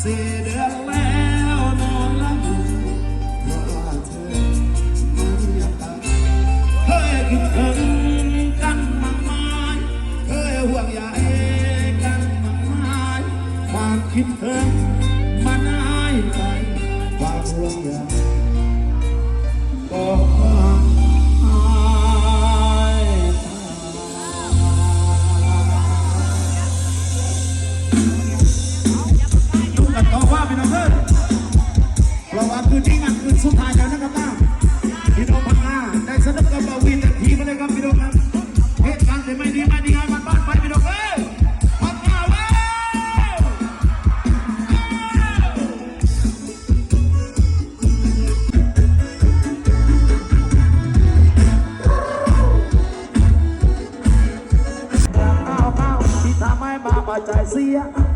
เสี่เดือนแล้วนอนหลับอยู่เพราะว่าเธอไม่อยากตายเคยคิดถึงกันมากมายเคยห่วงใยกันมากมายความคิดถึงมันหายไปความห่วงใยก็หา much I see ya.